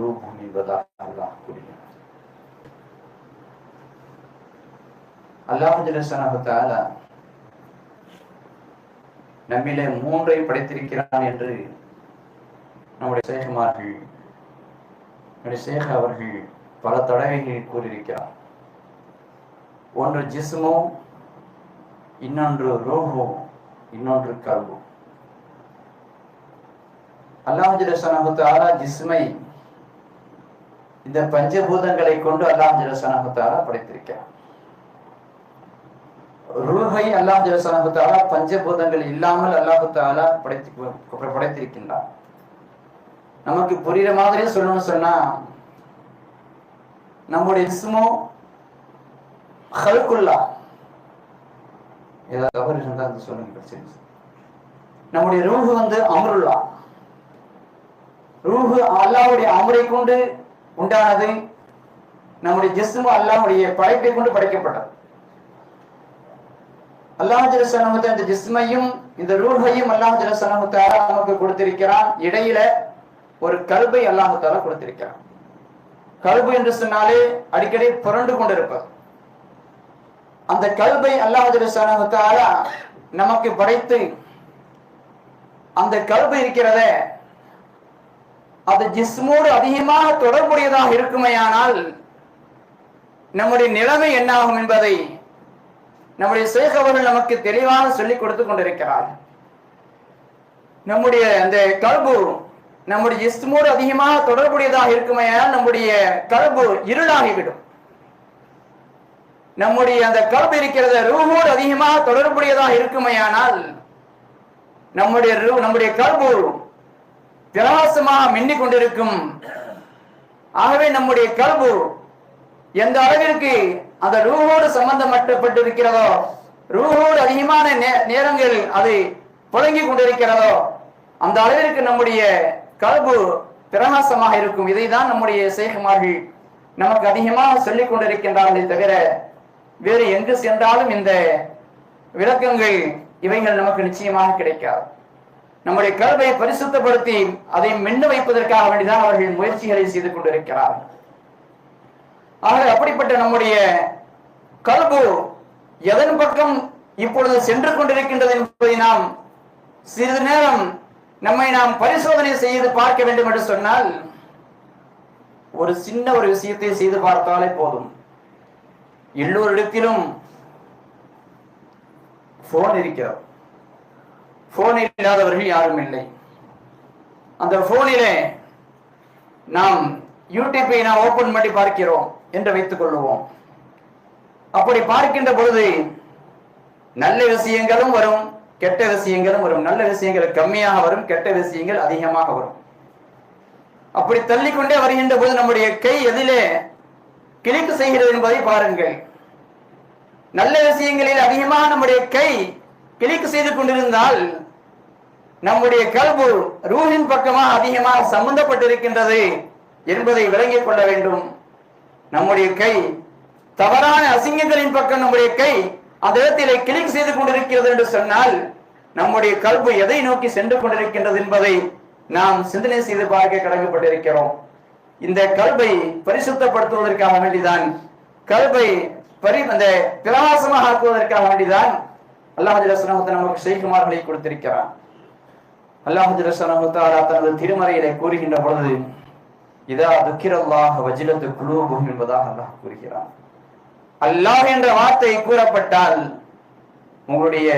குலூபும் என்பதாக அல்லாஹ் கூறினார் அல்லாஹ் நம்மிலே மூன்றை படைத்திருக்கிறான் என்று நம்முடைய சேகமார்கள் நம்முடைய சேக அவர்கள் பல தடவைகளில் கூறியிருக்கிறார். ஒன்று ஜிஸ்மோ இன்னொன்று ரோஹோ இன்னொன்று கல்வோ அல்லாஹு ஜிஸ்மை இந்த பஞ்சபூதங்களை கொண்டு அல்லாஹ் ஜலசனஹு படைத்திருக்கிறார் ரூஹை அல்லாஹ் ஜலசனஹு பஞ்சபூதங்கள் இல்லாமல் அல்லாஹு படைத்து படைத்திருக்கின்றார் நமக்கு புரியுற மாதிரி சொல்லணும்னு சொன்னா நம்முடைய இஸ்மோ ஹல்குல்லா. ஏதாவது தவறு இருந்தா அது சொல்லுங்க நம்முடைய ரூஹு வந்து அமருல்லா. ரூஹு அல்லாவுடைய அமரை கொண்டு உண்டானது நம்முடைய ஜிஸ்மு அல்லாவுடைய படைப்பை கொண்டு படைக்கப்பட்டது. அல்லாஹ் ஜலசனமுத்த இந்த ஜிஸ்மையும் இந்த ரூஹையும் அல்லாஹ் ஜலசனமுத்தாரா நமக்கு கொடுத்திருக்கிறான். இடையில ஒரு கல்பை அல்லாஹு கொடுத்திருக்கிறான். கல்பு என்று சொன்னாலே அடிக்கடி புரண்டு கொண்டிருப்பது. அந்த கல்பை அல்லாஹ் ஜலசனமுத்தாரா நமக்கு படைத்து அந்த கல்பு இருக்கிறத அது ஜிஸ்மோடு அதிகமாக தொடர்புடையதாக இருக்குமையானால் நம்முடைய நிலைமை என்னாகும் என்பதை நம்முடைய சேக் அவர்கள் நமக்கு தெளிவாக சொல்லிக் கொடுத்து கொண்டிருக்கிறார். நம்முடைய அந்த கல்பு நம்முடைய இஸ்மோடு அதிகமாக தொடர்புடையதாக இருக்குமேயானால் நம்முடைய கல்பு இருளாகிவிடும். நம்முடைய அந்த கல்பு இருக்கிறத ரூஹோடு அதிகமாக தொடர்புடையதாக இருக்குமையானால் நம்முடைய ரூ- நம்முடைய கல்பு பிரகாசமாக மின்னிக் கொண்டிருக்கும் ஆகவே நம்முடைய கல்பு எந்த அளவிற்கு அந்த ரூஹோடு சம்பந்தப்பட்டிருக்கிறதோ ரூஹோடு அதிகமான நே- நேரங்கள் அது புழங்கிக் கொண்டிருக்கிறதோ அந்த அளவிற்கு நம்முடைய கல்பு பிரகாசமாக இருக்கும். இதைதான் நம்முடைய சேகமார்கள் நமக்கு அதிகமாக சொல்லிக் கொண்டிருக்கின்றார்களே தவிர வேறு எங்கு சென்றாலும் இந்த விளக்கங்கள் இவைகள் நமக்கு நிச்சயமாக கிடைக்காது. நம்முடைய கல்வை பரிசுத்தப்படுத்தி அதை மின்னு வைப்பதற்காக வேண்டிதான் அவர்கள் முயற்சிகளை செய்து கொண்டிருக்கிறார்கள் ஆக அப்படிப்பட்ட நம்முடைய கல்பு எதன் பக்கம் இப்பொழுது சென்று கொண்டிருக்கின்றது என்பதை நாம் சிறிது நேரம் நம்மை நாம் பரிசோதனை செய்து பார்க்க வேண்டும் என்று சொன்னால் ஒரு சின்ன ஒரு விஷயத்தை செய்து பார்த்தாலே போதும். எல்லோரிடத்திலும் போன் இருக்கிறது போன் இல்லாதவர்கள் யாரும் இல்லை. அந்த போனிலே நாம் யூடியூப்பை நாம் ஓபன் பண்ணி பார்க்கிறோம் என்று வைத்துக் கொள்ளுவோம். அப்படி பார்க்கின்ற பொழுது நல்ல விஷயங்களும் வரும் கெட்ட விஷயங்களும் வரும். நல்ல விஷயங்கள் கம்மியாக வரும் கெட்ட விஷயங்கள் அதிகமாக வரும். அப்படி தள்ளிக்கொண்டே வருகின்ற போது நம்முடைய கை எதிலே கிளிக்கு செய்கிறது என்பதை பாருங்கள். நல்ல விஷயங்களில் அதிகமாக நம்முடைய கை கிளிக் செய்து கொண்டிருந்தால் நம்முடைய கல்பு ரூஹின் பக்கமாக அதிகமாக சம்பந்தப்பட்டிருக்கின்றது என்பதை விளங்கிக் கொள்ள வேண்டும். நம்முடைய கை தவறான அசிங்கங்களின் பக்கம் நம்முடைய கை அந்த இடத்திலே கிளிக் செய்து கொண்டிருக்கிறது என்று சொன்னால் நம்முடைய கல்பு எதை நோக்கி சென்று கொண்டிருக்கின்றது என்பதை நாம் சிந்தனை செய்து பார்க்க கடமைப்பட்டிருக்கிறோம். இந்த கல்பை பரிசுத்தப்படுத்துவதற்காக வேண்டிதான். கல்வை பரி அந்த பிரகாசமாக ஆக்குவதற்காக வேண்டிதான் அல்லாஹ் ஜலசனத்தை நமக்கு செய்குமார்களை கொடுத்திருக்கிறான். அல்லாஹ் ஜலசனத்தாரா தனது திருமறையிலே கூறுகின்ற பொழுது இதா துக்கிரல்லாஹ் வஜிலத்து குலூபும் என்பதாக அல்லாஹ் கூறுகிறான். அல்லாஹ் என்ற வார்த்தை கூறப்பட்டால் உங்களுடைய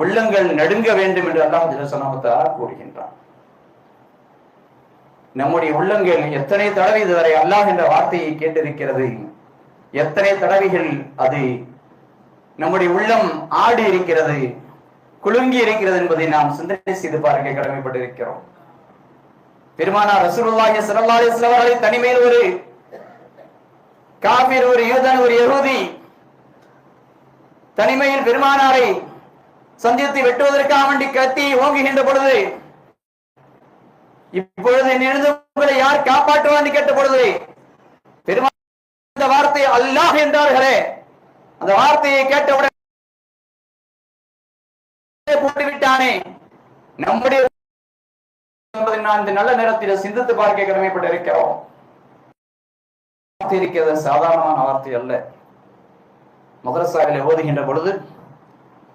உள்ளங்கள் நடுங்க வேண்டும் என்று அல்லாஹ் ஜலசனத்தாரா கூறுகின்றான். நம்முடைய உள்ளங்கள் எத்தனை தடவை இதுவரை அல்லாஹ் என்ற வார்த்தையை கேட்டிருக்கிறது? எத்தனை தடவைகள் அது நம்முடைய உள்ளம் ஆடி இருக்கிறது குலுங்கி இருக்கிறது என்பதை நாம் சிந்தனை செய்து பார்க்க கடமைப்பட்டிருக்கிறோம். பெருமானார் ரசூலுல்லாஹி ஸல்லல்லாஹு அலைஹி வஸல்லம் அவர்களை தனிமையில் ஒரு காபிர் ஒரு யூதன் ஒரு யஹூதி தனிமையில் பெருமானாரை சந்தித்து வெட்டுவதற்காக வேண்டி கத்தி ஓங்குகின்ற பொழுது இப்பொழுது நினைந்து உங்களை யார் காப்பாற்றுவார் என்று கேட்ட பொழுது பெருமாள் வார்த்தை அல்லாஹ் என்றார்களே. அந்த வார்த்தையை கேட்டவுடன் போட்டு விட்டானே நம்முடைய என்பதை நான் இந்த நல்ல நேரத்தில் சிந்தித்து பார்க்க கடமைப்பட்டு இருக்கிறோம் இருக்கிறது சாதாரணமான வார்த்தை அல்ல. மதரசாவில் ஓதுகின்ற பொழுது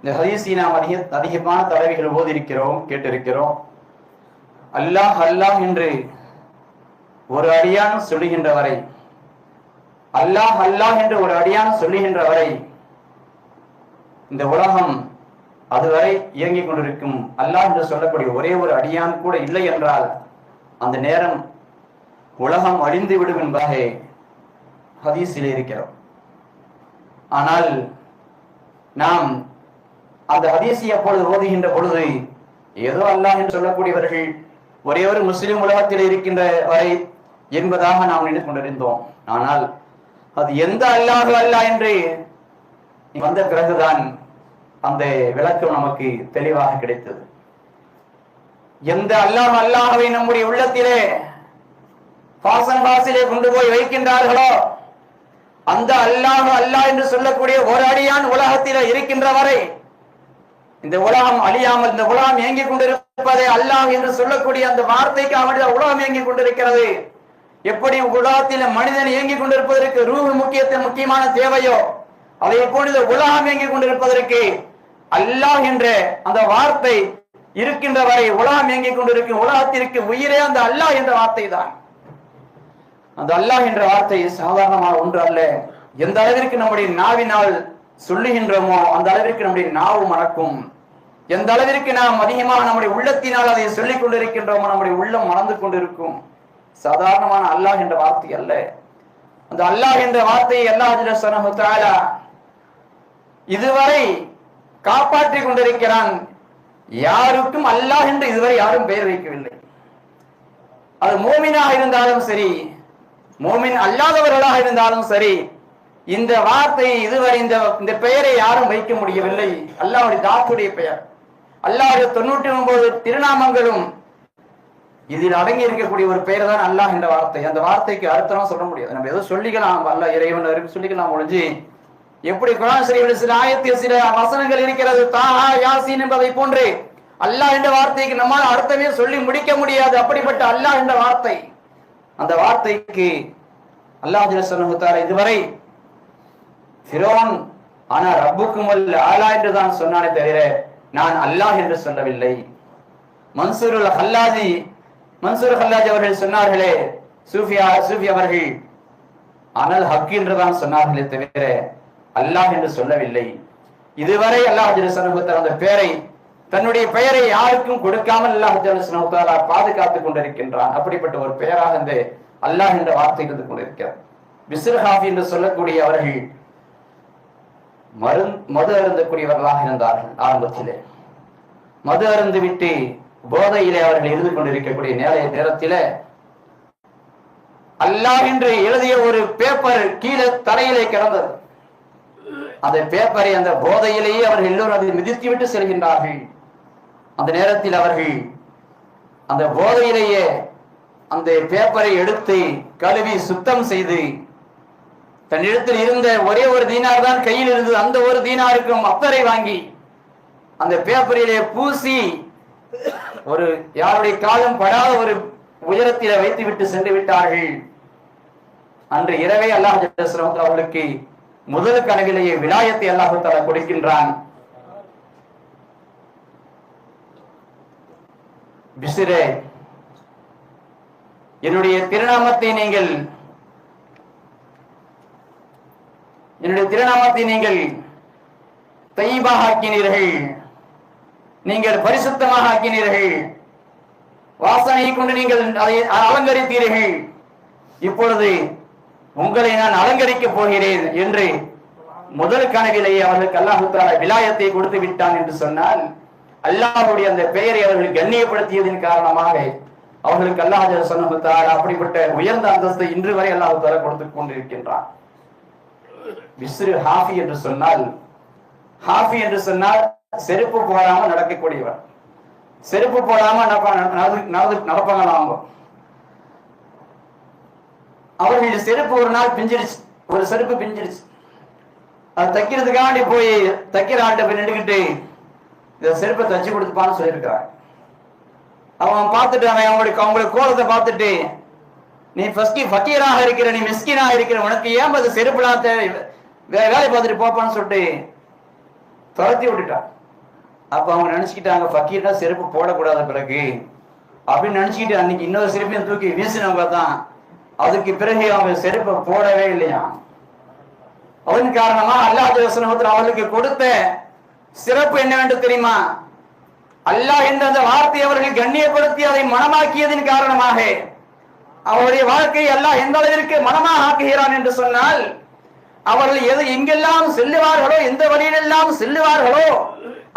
இந்த ஹதீஸை நாம் அதிக அதிகமான தலைவிகள் ஓதி இருக்கிறோம் கேட்டிருக்கிறோம். அல்லாஹ் அல்லாஹ் என்று ஒரு அடியான் சொல்லுகின்ற வரை அல்லாஹ் அல்லாஹ் என்று ஒரு அடியான் சொல்லுகின்ற வரை இந்த உலகம் அதுவரை இயங்கிக் கொண்டிருக்கும் அல்லாஹ் என்று சொல்லக்கூடிய ஒரே ஒரு அடியான் கூட இல்லை என்றால் அந்த நேரம் உலகம் அழிந்து விடும் என்பதாக ஹதீஸில் இருக்கிறோம். ஆனால் நாம் அந்த ஹதீஸை அப்பொழுது ஓதுகின்ற பொழுது ஏதோ அல்லாஹ் என்று சொல்லக்கூடியவர்கள் ஒரே ஒரு முஸ்லிம் உலகத்தில் இருக்கின்ற வரை என்பதாக நாம் நினைத்து கொண்டிருந்தோம். ஆனால் அது எந்த அல்லாஹு அல்ல என்று வந்த பிறகுதான் அந்த விளக்கம் நமக்கு தெளிவாக கிடைத்தது. எந்த அல்லாஹ் அல்லாஹவை நம்முடைய உள்ளத்திலே பாசன் பாசிலே கொண்டு போய் வைக்கின்றார்களோ அந்த அல்லாஹ் அல்லாஹ் என்று சொல்லக்கூடிய ஒரு அடியான் உலகத்திலே இருக்கின்ற வரை இந்த உலகம் அழியாமல் இந்த உலகம் ஏங்கிக் கொண்டிருப்பதே அல்லாஹ் என்று சொல்லக்கூடிய அந்த வார்த்தைக்கு அவனுடைய உலகம் ஏங்கிக் கொண்டிருக்கிறது. எப்படி உலகத்தில் மனிதன் இயங்கிக் கொண்டிருப்பதற்கு ரூபு முக்கியத்தை முக்கியமான தேவையோ அதை போன்று உலகம் இயங்கிக் கொண்டிருப்பதற்கு அல்லாஹ் என்ற அந்த வார்த்தை இருக்கின்ற வரை உலகம் இயங்கிக் கொண்டிருக்கும் உலகத்திற்கு உயிரே அந்த அல்லாஹ் என்ற வார்த்தை தான் அந்த அல்லாஹ் என்ற வார்த்தை சாதாரணமான ஒன்று அல்ல. எந்த அளவிற்கு நம்முடைய நாவினால் சொல்லுகின்றோமோ அந்த அளவிற்கு நம்முடைய நாவு மறக்கும். எந்த அளவிற்கு நாம் அதிகமாக நம்முடைய உள்ளத்தினால் அதை சொல்லிக் கொண்டிருக்கின்றோமோ நம்முடைய உள்ளம் மறந்து கொண்டிருக்கும். சாதாரணமான அல்லாஹ் என்ற வார்த்தை அல்ல. அந்த அல்லாஹ் என்ற வார்த்தையை அல்லாஹ் இதுவரை காப்பாற்றிக் கொண்டிருக்கிறான். யாருக்கும் அல்லாஹ் என்று இதுவரை யாரும் பெயர் வைக்கவில்லை. அது மோமினாக இருந்தாலும் சரி மோமின் அல்லாதவர்களாக இருந்தாலும் சரி இந்த வார்த்தையை இதுவரை இந்த இந்த பெயரை யாரும் வைக்க முடியவில்லை. அல்லாவுடைய தாத்துடைய பெயர். அல்லாவுடைய தொண்ணூற்றி ஒன்பது திருநாமங்களும் இதில் அடங்கி இருக்கக்கூடிய ஒரு பெயர் தான் அல்லாஹ் என்ற வார்த்தை. அந்த வார்த்தைக்கு அர்த்தம் சொல்ல முடியாது. நம்ம ஏதோ சொல்லிக்கலாம். அல்லாஹ் இறைவன் வரைக்கும் சொல்லிக்கலாம் ஒழிஞ்சு எப்படி குரான் ஷரீஃபில் சில ஆயத்தில் சில வசனங்கள் இருக்கிறது? தாஹா யாசின் என்பதை போன்று. அல்லாஹ் என்ற வார்த்தைக்கு நம்மால் அர்த்தமே சொல்லி முடிக்க முடியாது. அப்படிப்பட்ட அல்லாஹ் என்ற வார்த்தை. அந்த வார்த்தைக்கு அல்லாஹ் சொன்னார் இதுவரை ஃபிரோன் ஆனா ரப்புக்கும் ஆலா என்று தான் சொன்னானே தவிர நான் அல்லாஹ் என்று சொல்லவில்லை. மன்சூருல் ஹல்லாஜி மன்சூர் ஹல்லாஜ் அவர்கள் சொன்னார்களே சூஃபியா சூஃபி அவர்கள் ஆனால் ஹக் என்றுதான் சொன்னார்களே தவிர அல்லாஹ் என்று சொல்லவில்லை. இதுவரை அல்லாஹ் ஜலசனகுத்தார் அந்த பெயரை தன்னுடைய பெயரை யாருக்கும் கொடுக்காமல் அல்லாஹ் ஜலசனகுத்தாரா பாதுகாத்துக் கொண்டிருக்கின்றான். அப்படிப்பட்ட ஒரு பெயராக இந்த அல்லாஹ் என்ற வார்த்தை இருந்து கொண்டிருக்கிறார் பிஸ்ர் ஹாஃபி என்று சொல்லக்கூடிய அவர்கள் மரு மது அருந்தக்கூடியவர்களாக இருந்தார்கள் ஆரம்பத்திலே. மது அருந்து விட்டு போதையிலே அவர்கள் இருந்து கொண்டிருக்கக்கூடிய நேர நேரத்தில அல்லாஹ் என்று எழுதிய ஒரு பேப்பர் கீழே தரையிலே கிடந்தது. அந்த பேப்பரை அந்த போதையிலேயே அவர்கள் எல்லோரும் அதை மிதித்து விட்டு செல்கின்றார்கள். அந்த நேரத்தில் அவர்கள் அந்த போதையிலேயே அந்த பேப்பரை எடுத்து கழுவி சுத்தம் செய்து தன்னிடத்தில் இருந்த ஒரே ஒரு தீனார் தான் கையில் இருந்தது. அந்த ஒரு தீனாருக்கும் அப்பரை வாங்கி அந்த பேப்பரிலே பூசி ஒரு யாருடைய காலம் படாத ஒரு உயரத்தில வைத்து விட்டு சென்று விட்டார்கள். அன்று இரவே அல்லாஹ் அவர்களுக்கு முதல் கனவிலேயே விலாயத்தை அல்லாஹு தலா கொடுக்கின்றான். பிசிரே என்னுடைய திருநாமத்தை நீங்கள் என்னுடைய திருநாமத்தை நீங்கள் தெய்வாக ஆக்கினீர்கள். நீங்கள் பரிசுத்தமாக ஆக்கினீர்கள். வாசனையை கொண்டு நீங்கள் அதை அலங்கரித்தீர்கள். இப்பொழுது உங்களை நான் அலங்கரிக்கப் போகிறேன் என்று முதல் கனவிலேயே அவர்களுக்கு அல்லாஹுத்தால விலாயத்தை கொடுத்து விட்டான் என்று சொன்னால் அல்லாஹுடைய அந்த பெயரை அவர்கள் கண்ணியப்படுத்தியதன் காரணமாக அவர்களுக்கு அல்லாஹ் சொன்ன அப்படிப்பட்ட உயர்ந்த அந்தஸ்தை இன்று வரை அல்லாஹுத்தால கொடுத்து கொண்டிருக்கின்றான். விஸ்ரு ஹாஃபி என்று சொன்னால் ஹாஃபி என்று சொன்னால் செருப்பு போடாம நடக்கக்கூடியவர். செருப்பு போடாம நடப்பா- நடப்பாங்களா அவங்க? அவர்களுடைய செருப்பு ஒரு நாள் பிஞ்சிருச்சு. ஒரு செருப்பு பிஞ்சிருச்சு. அது தைக்கிறதுக்காண்டி போய் தைக்கிற ஆள்கிட்ட போய் நின்றுக்கிட்டு இந்த செருப்பை தச்சு கொடுத்துப்பான்னு சொல்லியிருக்கிறாங்க அவன் பார்த்துட்டு அவன் அவங்களுக்கு அவங்களுடைய கோலத்தை பார்த்துட்டு நீ ஃபஸ்ட் ஃபக்கீராக இருக்கிற நீ மிஸ்கீனாக இருக்கிற உனக்கு ஏன் அது செருப்புலாம் தேவை? வே- வேலை பார்த்துட்டு போப்பான்னு சொல்லிட்டு துரத்தி விட்டுட்டான். அப்ப அவங்க நினைச்சுக்கிட்டாங்க ஃபக்கீர்னா செருப்பு போடக்கூடாத பிறகு. அப்படின்னு நினைச்சுக்கிட்டு அன்னைக்கு இன்னொரு செருப்பையும் தூக்கி வீசினவங்க தான். அதுக்கு பிறகு அவங்க செருப்பை போடவே இல்லையா? அதன் காரணமா அல்லாஹ் வசனத்தில் அவர்களுக்கு கொடுத்த சிறப்பு என்னவென்று தெரியுமா? அல்லாஹ் என்ற அந்த வார்த்தை அவர்கள் கண்ணியப்படுத்தி அதை மனமாக்கியதன் காரணமாக அவருடைய வாழ்க்கையை அல்லாஹ் எந்த அளவிற்கு மனமாக ஆக்குகிறான் என்று சொன்னால் அவர்கள் எது எங்கெல்லாம் செல்லுவார்களோ எந்த வழியிலெல்லாம் செல்லுவார்களோ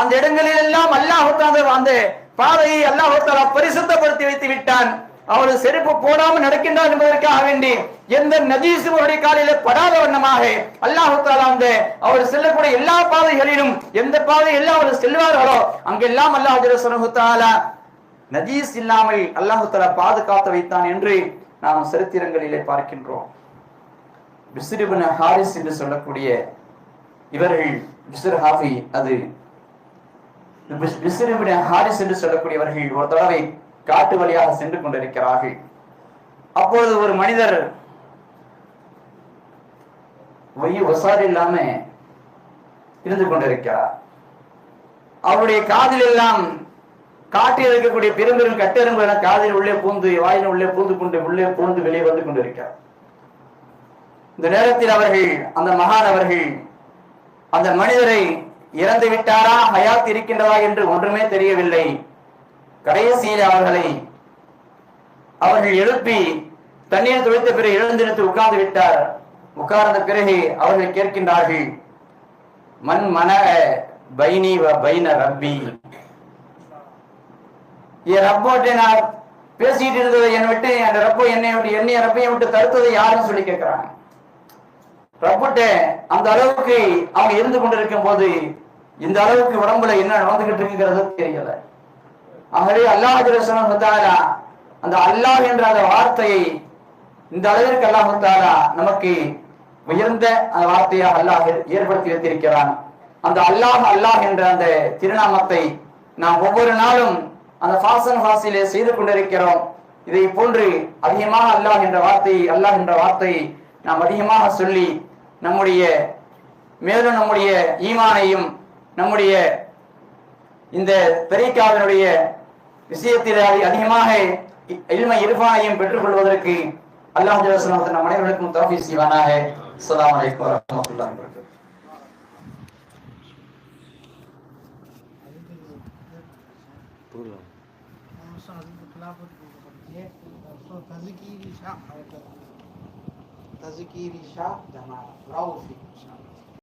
அந்த இடங்களில் எல்லாம் அல்லாஹ் அந்த பாதையை அல்லாஹ் பரிசுத்தப்படுத்தி வைத்து விட்டான். அவர்கள் செருப்பு போடாமல் நடக்கின்றார் என்பதற்காக வேண்டி எந்த நதீசு அவருடைய காலையில படாத வண்ணமாக அல்லாஹு அந்த அவர் செல்லக்கூடிய எல்லா பாதைகளிலும் எந்த பாதை எல்லாம் அவர் செல்வார்களோ அங்கெல்லாம் அல்லாஹ் சுனஹு தாலா நஜீஸ் இல்லாமல் அல்லாஹு தாலா பாதுகாத்து வைத்தான் என்று நாம் சரித்திரங்களிலே பார்க்கின்றோம். பிஸ்ரிபின் ஹாரிஸ் என்று சொல்லக்கூடிய இவர்கள் பிஸ்ர் ஹாஃபி அது பிஸ்ரிபின் ஹாரிஸ் என்று சொல்லக்கூடியவர்கள் ஒரு தடவை காட்டு வழியாக சென்று கொண்டிருக்கிறார்கள். அப்பொழுது ஒரு மனிதர் ஒய் ஒசார் இல்லாம இருந்து கொண்டிருக்கிறார். அவருடைய காதில் எல்லாம் காட்டில் இருக்கக்கூடிய பெரும்பெரும் கட்டெரும்பு என காதில் உள்ளே பூந்து வாயில் உள்ளே பூந்து கொண்டு உள்ளே பூந்து வெளியே வந்து கொண்டிருக்கிறார். இந்த நேரத்தில் அவர்கள் அந்த மகான் அவர்கள் அந்த மனிதரை இறந்து விட்டாரா ஹயாத் இருக்கின்றதா என்று ஒன்றுமே தெரியவில்லை. கடைசியில் அவர்களை அவர்கள் எழுப்பி தண்ணீர் துளைத்த பிறகு எழுந்திருத்து உட்கார்ந்து விட்டார். உட்கார்ந்த பிறகு அவர்கள் கேட்கின்றார்கள் மண் மன பைனி வ பைன ரப்பி. என் ரப்போட்டை நான் பேசிட்டு இருந்ததை என்னை விட்டு அந்த ரப்போ என்னை விட்டு என்னைய ரப்பையை விட்டு தடுத்ததை யாருன்னு சொல்லி கேட்கிறாங்க. ரப்புட்ட அந்த அளவுக்கு அவங்க இருந்து கொண்டிருக்கும் போது இந்த அளவுக்கு உடம்புல என்ன நடந்துகிட்டு இருக்குங்கிறது தெரியல. ஆகவே அல்லாஹ் வந்தாரா அந்த அல்லாஹ் என்ற அந்த வார்த்தையை இந்த அளவிற்கு அல்லாஹ் வந்தாரா நமக்கு உயர்ந்த அந்த வார்த்தையாக அல்லாஹ் ஏற்படுத்தி வைத்திருக்கிறான். அந்த அல்லாஹ் அல்லாஹ் என்ற அந்த திருநாமத்தை நாம் ஒவ்வொரு நாளும் அந்த ஃபாசன் ஃபாசிலே செய்து கொண்டிருக்கிறோம். இதை போன்று அதிகமாக அல்லாஹ் என்ற வார்த்தை அல்லாஹ் என்ற வார்த்தையை நாம் அதிகமாக சொல்லி நம்முடைய மேலும் நம்முடைய ஈமானையும் நம்முடைய இந்த பெரிக்காவினுடைய விஷயத்தில் அதிகமாக இல்மை இருபானையும் பெற்றுக் கொள்வதற்கு அல்லாஹ் ஜலசனத்தை நம் அனைவருக்கும் தௌஃபீக் செய்வானாக. அஸ்லாம் வலைக்கம் வரஹ்மத்துல்லாஹி வபரகாத்துஹு Masalah itu kenapa dia Kazukiri já da Mara Prolfi,